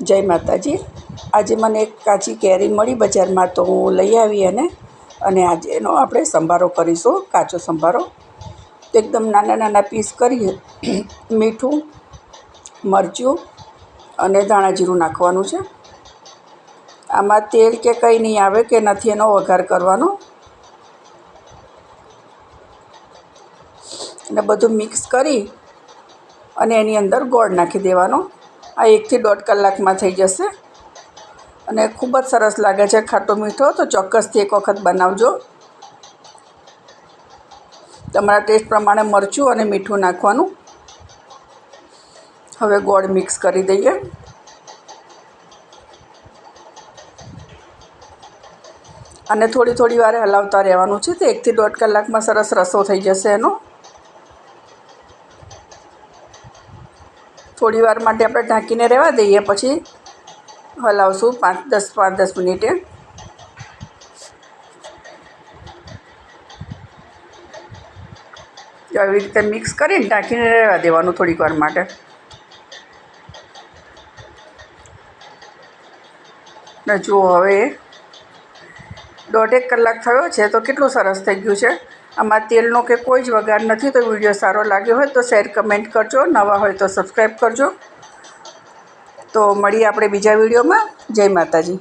જય માતાજી. આજે મને એક કાચી કેરી મળી બજારમાં તો હું લઈ આવી એને અને આજે એનો આપણે સંભારો કરીશું, કાચો સંભારો. તો એકદમ નાના નાના પીસ કરી મીઠું, મરચું અને ધાણા જીરું નાખવાનું છે. આમાં તેલ કે કંઈ નહીં આવે કે નથી એનો વઘાર કરવાનો. અને બધું મિક્સ કરી અને એની અંદર ગોળ નાખી દેવાનો. આ એકથી દોઢ કલાકમાં થઈ જશે. અને ખૂબ જ સરસ લાગે છે ખાટો મીઠો, તો ચોક્કસથી એક વખત બનાવજો. તમારા ટેસ્ટ પ્રમાણે મરચું અને મીઠું નાખવાનું. હવે ગોળ મિક્સ કરી દઈએ. અને થોડી થોડી વારે હલાવતા રહેવાનું છે, તો એકથી દોઢ કલાકમાં સરસ રસો થઈ જશે એનો. થોડી વાર માટે આપણે ઢાંકીને રહેવા દઈએ, પછી હલાવશું પાંચ, દસ પાંચ, દસ મિનિટે. આવી રીતે મિક્સ કરીને ઢાંકીને રહેવા દેવાનું થોડીક વાર માટે. ને જુઓ, હવે દોઢેક કલાક થયો છે, તો કેટલું સરસ થઈ ગયું છે? આમાં તેલનો કે કોઈ જ વઘાર નથી, તો વીડિયો સારો લાગ્યો હોય તો શેર, કમેન્ટ કરજો. નવા હોય તો સબસ્ક્રાઈબ કરજો. તો મળીએ આપણે બીજા વિડીયોમાં. જય માતાજી.